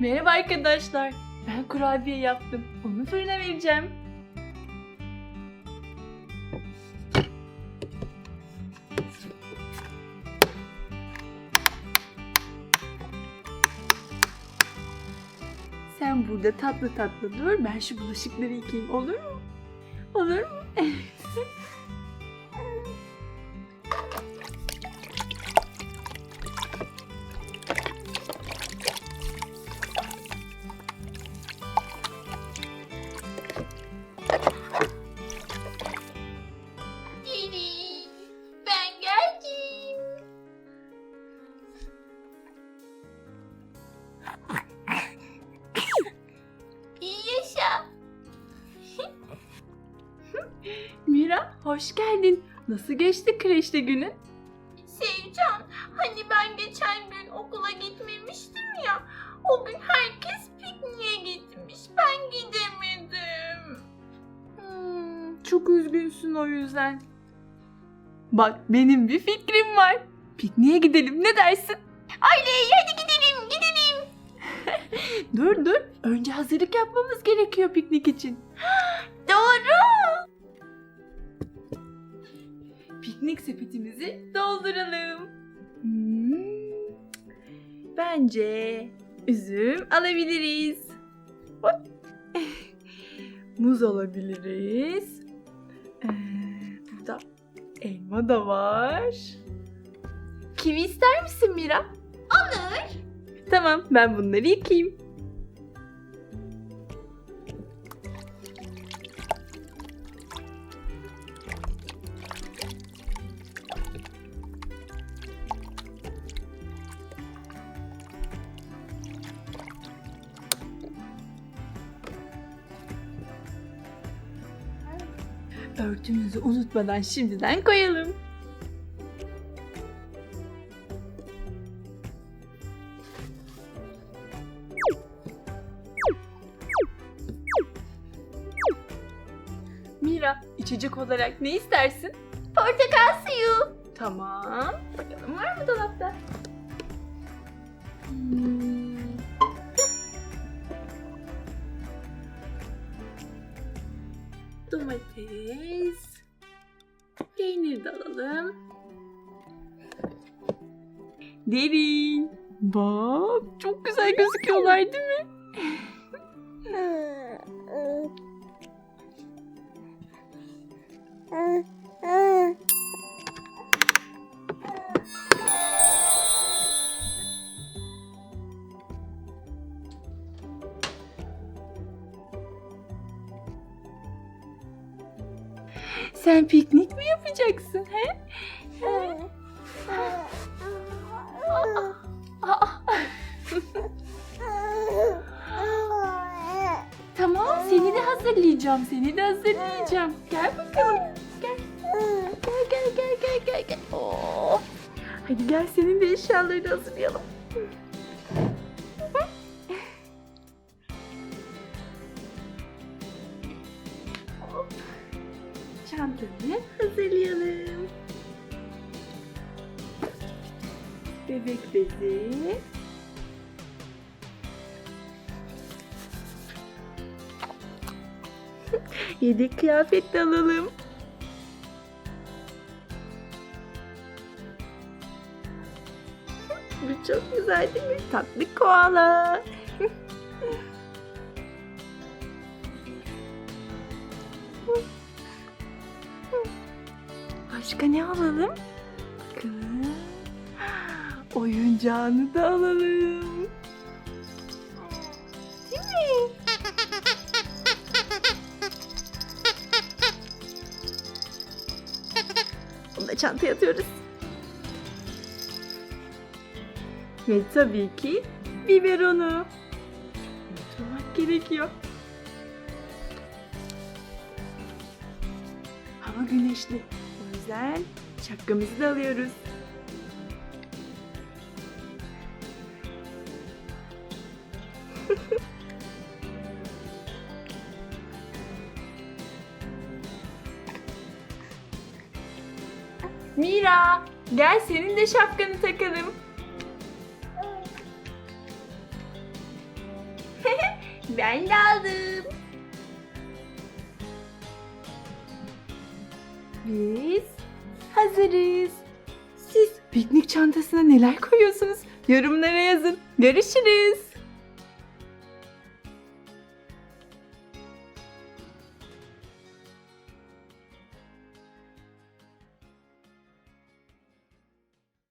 Merhaba arkadaşlar. Ben kurabiye yaptım. Onu fırına vereceğim. Sen burada tatlı tatlı dur. Ben şu bulaşıkları yıkayayım. Olur mu? Olur mu? Mira hoş geldin. Nasıl geçti kreşte günün? Sevcan, hani ben geçen gün okula gitmemiştim ya. O gün herkes pikniğe gitmiş. Ben gidemedim. Hmm, çok üzgünsün o yüzden. Bak benim bir fikrim var. Pikniğe gidelim ne dersin? Ailey hadi gidelim, gidelim. Dur dur. Önce hazırlık yapmamız gerekiyor piknik için. Doğru. Piknik sepetimizi dolduralım. Hmm, Bence üzüm alabiliriz. Hop. Muz alabiliriz. Ee, burada elma da var. Kivi ister misin Mira? Olur. Tamam ben bunları yıkayayım. Örtümüzü unutmadan şimdiden koyalım. Mira, içecek olarak ne istersin? Portakal suyu. Tamam. Bakalım var mı dolapta? Hmm. Domates. Peynir de alalım. Derin. Bak çok güzel gözüküyorlar değil mi? Sen piknik mi yapacaksın he? Tamam seni de hazırlayacağım. Seni de hazırlayacağım. Gel bakalım. Gel. Gel gel gel gel gel gel. Oo. Hadi gel senin de eşyalarını hazırlayalım. Çantanı hazırlayalım. Bebek bezi. Yedek kıyafet de alalım. Bu çok güzel değil mi? Tatlı koala. Başka ne alalım? Bakalım. Oyuncağını da alalım. Değil mi? Bunu da çantaya atıyoruz. Ve tabii ki biberonu. Unutmamak gerekiyor. Hava güneşli. Yüzden şapkamızı da alıyoruz. Mira, gel senin de şapkanı takalım. Ben de aldım. Biz hazırız. Siz piknik çantasına neler koyuyorsunuz? Yorumlara yazın. Görüşürüz.